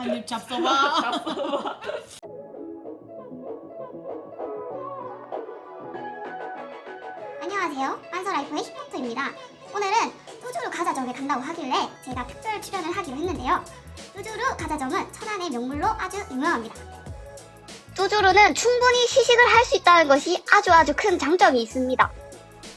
한 입 잡숴봐. 안녕하세요. 안서라이프의 히포트입니다. 오늘은 뚜주루 가자점에 간다고 하길래 제가 특별 출연을 하기로 했는데요. 뚜주루 가자점은 천안의 명물로 아주 유명합니다. 뚜주루는 충분히 시식을 할 수 있다는 것이 아주 아주 큰 장점이 있습니다.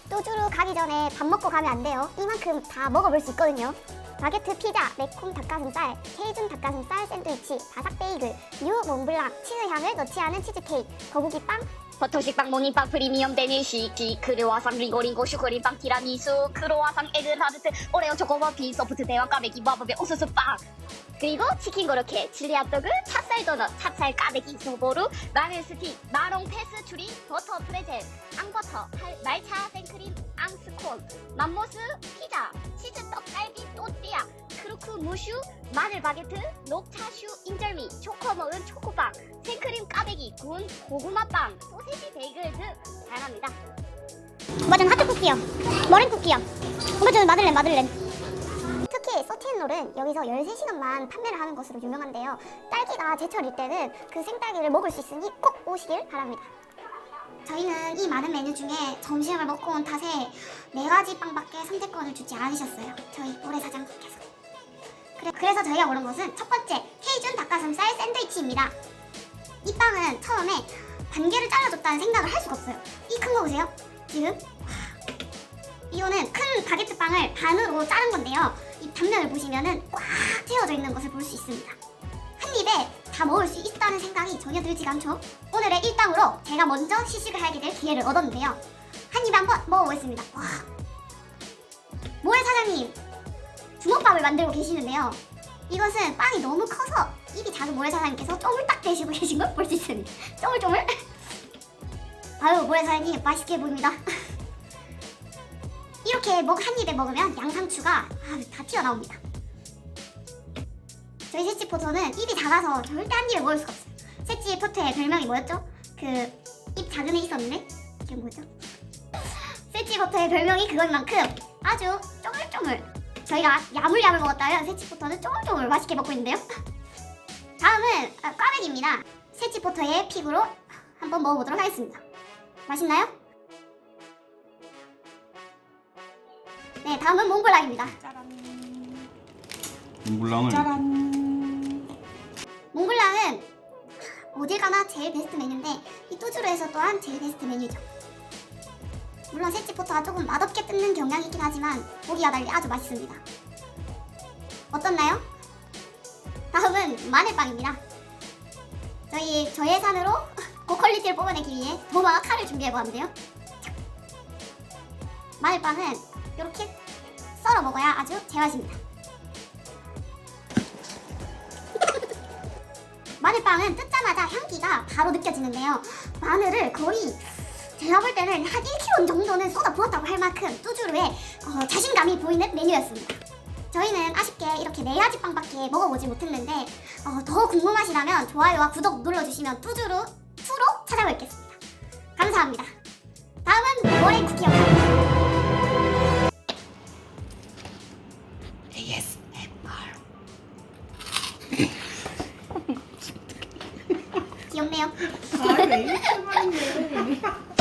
뚜주루 가기 전에 밥 먹고 가면 안 돼요. 이만큼 다 먹어볼 수 있거든요. 바게트 피자, 매콤 닭가슴살, 케이준 닭가슴살 샌드위치, 바삭 베이글, 뉴 몽블랑, 치즈 향을 넣지 않은 치즈케이크, 거북이 빵, 버터식 빵, 모닝빵, 프리미엄 데니시, 기, 크로와상, 링고링고, 슈크림빵, 티라미수, 크로와상, 에그타르트, 오레오 초코머피, 소프트 대왕 까베기, 마법의 옥수수빵. 그리고 치킨 고로케, 칠리 핫도그, 찹쌀 도넛, 찹쌀 까베기, 소보루, 마늘 스틱, 마롱 패스 추리, 버터 프레젤, 앙버터, 할- 말차 생크림, 앙스콘, 맘모스, 피자, 치즈 떡갈비, 또띠아, 크루크 무슈, 마늘 바게트, 녹차슈, 인절미, 초코 먹은 초코빵, 생크림 까베기, 구운 고구마빵, 소세지 베이글 등 다양합니다. 오빠 전 하트 쿠키요. 머랭 쿠키요. 오빠 저는 마들렌 마들렌. 특히 소티앤롤은 여기서 13시간만 판매를 하는 것으로 유명한데요. 딸기가 제철일 때는 그 생딸기를 먹을 수 있으니 꼭 오시길 바랍니다. 저희는 이 많은 메뉴 중에 점심을 먹고 온 탓에 네 가지 빵밖에 선택권을 주지 않으셨어요. 저희 모래사장님께서. 그래, 그래 서 저희가 고른 것은 첫 번째 헤이준 닭가슴살 샌드위치입니다. 이 빵은 처음에 반 개를 잘라줬다는 생각을 할 수가 없어요. 이 큰 거 보세요. 지금 이거는 큰 바게트 빵을 반으로 자른 건데요. 이 단면을 보시면은 꽉 채워져 있는 것을 볼 수 있습니다. 한 입에 다 먹을 수 있다는 생각이 전혀 들지가 않죠. 오늘의 일당으로 제가 먼저 시식을 하게 될 기회를 얻었는데요. 한 입에 한번 먹어보겠습니다. 와. 모래 사장님 주먹밥을 만들고 계시는데요. 이것은 빵이 너무 커서 입이 작은 모래 사장님께서 쪼물 딱 대시고 계신 걸 볼 수 있습니다. 쪼물쪼물. 아유 모래 사장님 맛있게 보입니다. 이렇게 먹 한 입에 먹으면 양상추가 아, 다 튀어나옵니다. 저희 세치포터는 입이 작아서 절대 한 입에 먹을 수가 없어요. 세치포터의 별명이 뭐였죠? 그 입 작은 애 있었는데 그게 뭐죠? 세치포터의 별명이 그건 만큼 아주 쪼물쪼물 저희가 야물야물 먹었다면 세치포터는 쪼물쪼물 맛있게 먹고 있는데요. 다음은 아, 꽈배기입니다. 세치포터의 픽으로 한번 먹어보도록 하겠습니다. 맛있나요? 네, 다음은 몽블랑입니다. 물랑을 짜란. 몽블랑은 어딜 가나 제일 베스트 메뉴인데 이 뚜주루에서 또한 제일 베스트 메뉴죠. 물론 세치포터가 조금 맛없게 뜯는 경향이 있긴 하지만 보기와 달리 아주 맛있습니다. 어떻나요? 다음은 마늘빵입니다. 저희 저 예산으로 고퀄리티를 뽑아내기 위해 도마와 칼을 준비해보았는데요. 마늘빵은 이렇게 썰어 먹어야 아주 제맛입니다. 마늘빵은 뜯자마자 향기가 바로 느껴지는데요. 마늘을 거의 제가 볼 때는 한 1kg 정도는 쏟아 부었다고 할 만큼 뚜주루의 어, 자신감이 보이는 메뉴였습니다. 저희는 아쉽게 이렇게 네 가지 빵밖에 먹어보지 못했는데 어, 더 궁금하시다면 좋아요와 구독 눌러주시면 뚜주루 2로 찾아뵙겠습니다. 감사합니다. 다음은 모래 쿠키 영상. 有没有？